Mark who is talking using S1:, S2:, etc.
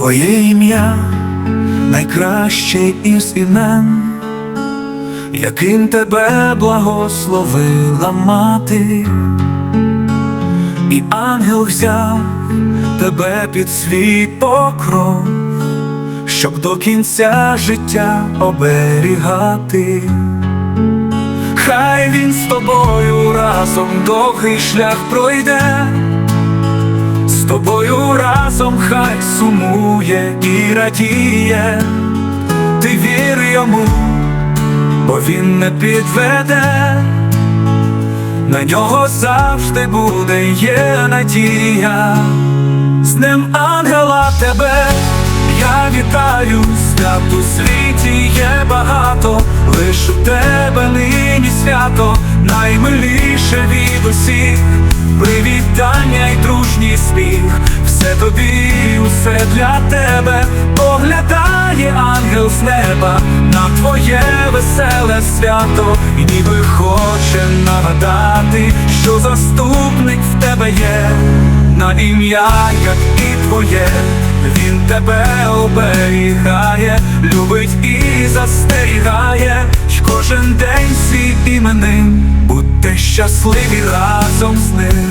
S1: Твоє ім'я найкраще із імен, яким тебе благословила мати, і ангел взяв тебе під свій покров, щоб до кінця життя оберігати. Хай він з тобою разом довгий шлях пройде, тобою разом хай сумує і радіє, ти вір йому, бо він не підведе, на нього завжди буде є надія, з ним ангела тебе. Я вітаю, свят у світі є багато, лиш у тебе нині свято, наймиліше від усіх, привітання й дружній сміх, все тобі, усе для тебе, поглядає ангел з неба на твоє веселе свято, і ніби хоче нагадати, що заступник в тебе є, на ім'я, як і твоє. Він тебе оберігає, любить і застерігає, кожен день свій іменин, будьте щасливі разом з ним.